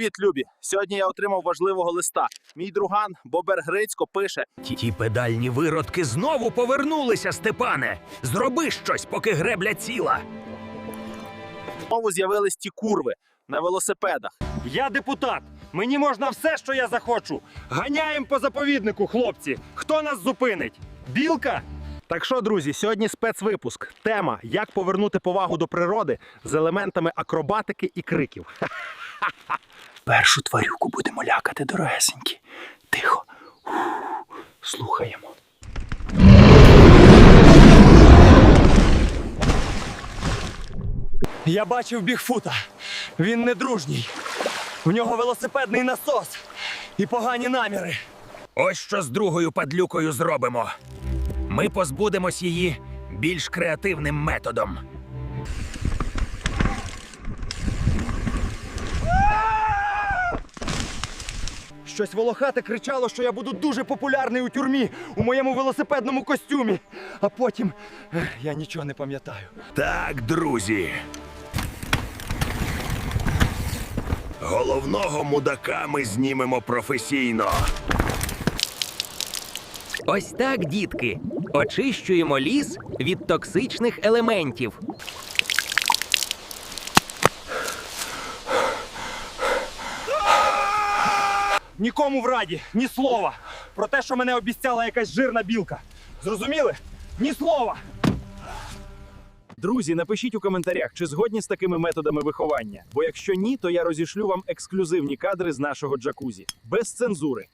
Привіт, любі! Сьогодні я отримав важливого листа. Мій друган Бобер Грицько пише: Ті, ті педальні виродки знову повернулися, Степане. Зроби щось, поки гребля ціла. знову з'явились ті курви на велосипедах. Я депутат. Мені можна все, що я захочу. Ганяємо по заповіднику, хлопці. Хто нас зупинить? Білка? Так що, друзі, сьогодні спецвипуск. Тема: як повернути повагу до природи з елементами акробатики і криків. Першу тварюку будемо лякати, дорогесенькі. Тихо. Ух, Слухаємо. Я бачив Бігфута. Він не дружній. В нього велосипедний насос і погані наміри. Ось що з другою падлюкою зробимо. Ми позбудемось її більш креативним методом. Щось волохате кричало, що я буду дуже популярний у тюрмі у моєму велосипедному костюмі. А потім ех, я нічого не пам'ятаю. Так, друзі. Головного мудака ми знімемо професійно. Ось так, дітки. Очищуємо ліс від токсичних елементів. Нікому в раді, ні слова. Про те, що мене обіцяла якась жирна білка. Зрозуміли? Ні слова. Друзі, напишіть у коментарях, чи згодні з такими методами виховання. Бо якщо ні, то я розішлю вам ексклюзивні кадри з нашого джакузі без цензури.